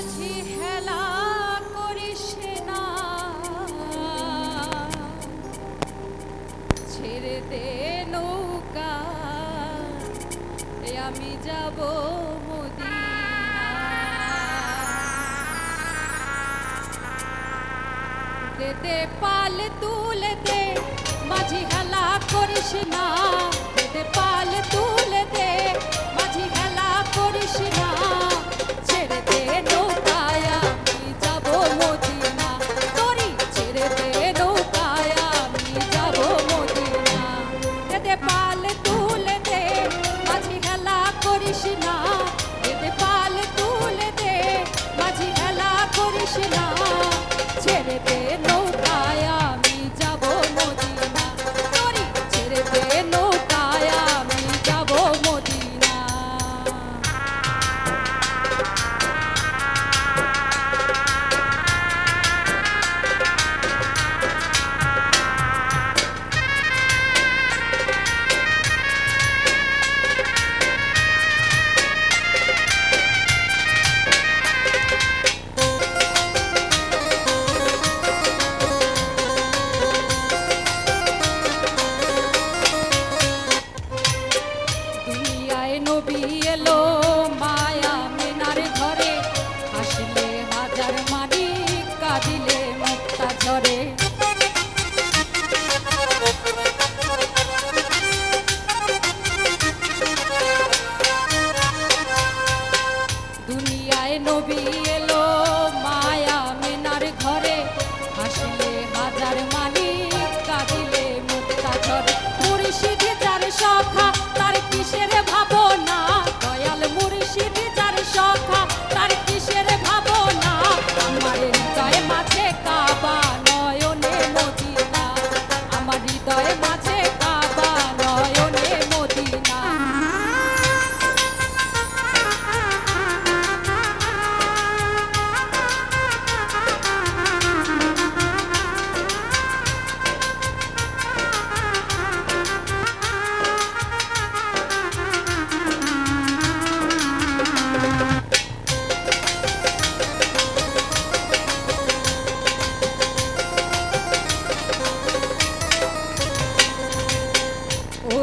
মাঝি হেলা করিস না। ছেড়ে দে নৌকা আমি যাব দে পাল তুলে be alone.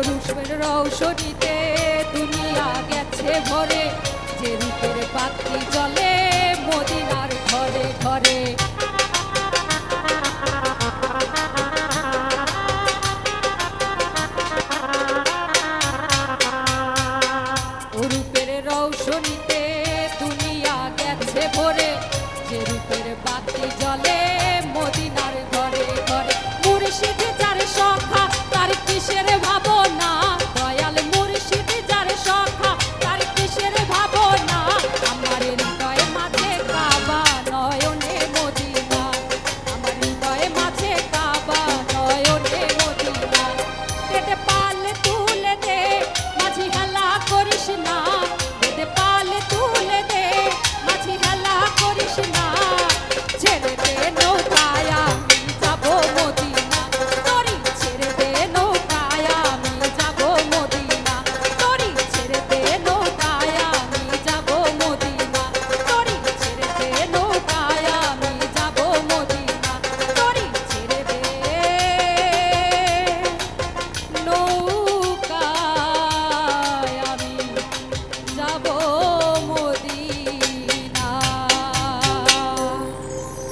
রূপের রৌষণীতে দুনিয়া গেছে ভরে, যে রূপের পাখি জলে মদিনার ঘরে ঘরে। রূপের রৌষণীতে দুনিয়া গেছে ভরে, যে রূপের বাতি জলে